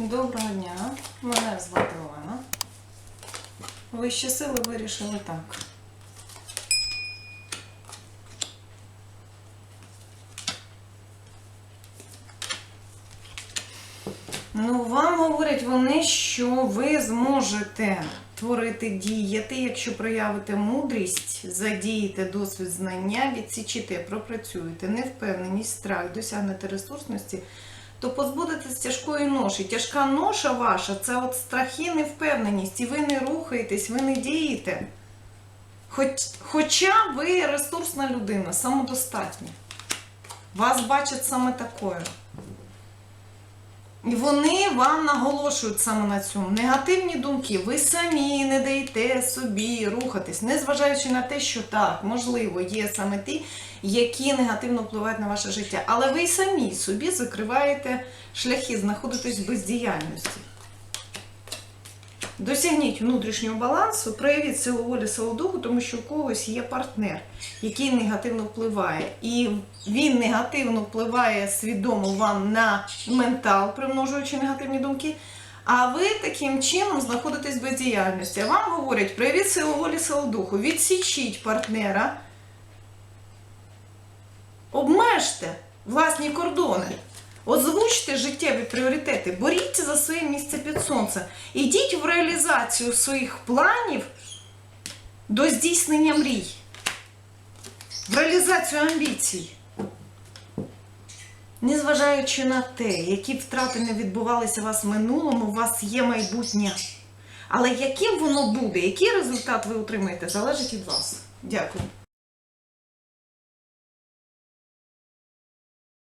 Доброго дня, мене звати Олена. Вищі сили вирішили так. Ну, вам говорять вони, що ви зможете творити, діяти, якщо проявите мудрість, задієте досвід знання, відсічите, пропрацюєте невпевненість, страх, досягнете ресурсності, то позбудетесь тяжкої ноші. Тяжка ноша ваша це от страхи, невпевненість, і ви не рухаєтесь, ви не дієте. Хоч, хоча ви ресурсна людина, самодостатня. Вас бачать саме такою. І вони вам наголошують саме на цьому. Негативні думки. Ви самі не даєте собі рухатись, незважаючи на те, що так, можливо, є саме ті, які негативно впливають на ваше життя. Але ви самі собі закриваєте шляхи, знаходитесь в бездіяльності. Досягніть внутрішнього балансу, проявіть силу волі, силу духу, тому що у когось є партнер, який негативно впливає. І він негативно впливає свідомо вам на ментал, примножуючи негативні думки. А ви таким чином знаходитесь в бездіяльності. А вам говорять, проявіть силу волі, силу духу, відсічіть партнера, обмежте власні кордони. Озвучте життєві пріоритети, боріться за своє місце під сонцем. Ідіть в реалізацію своїх планів до здійснення мрій, в реалізацію амбіцій. Незважаючи на те, які втрати не відбувалися у вас в минулому, у вас є майбутнє. Але яким воно буде, який результат ви отримаєте, залежить від вас. Дякую.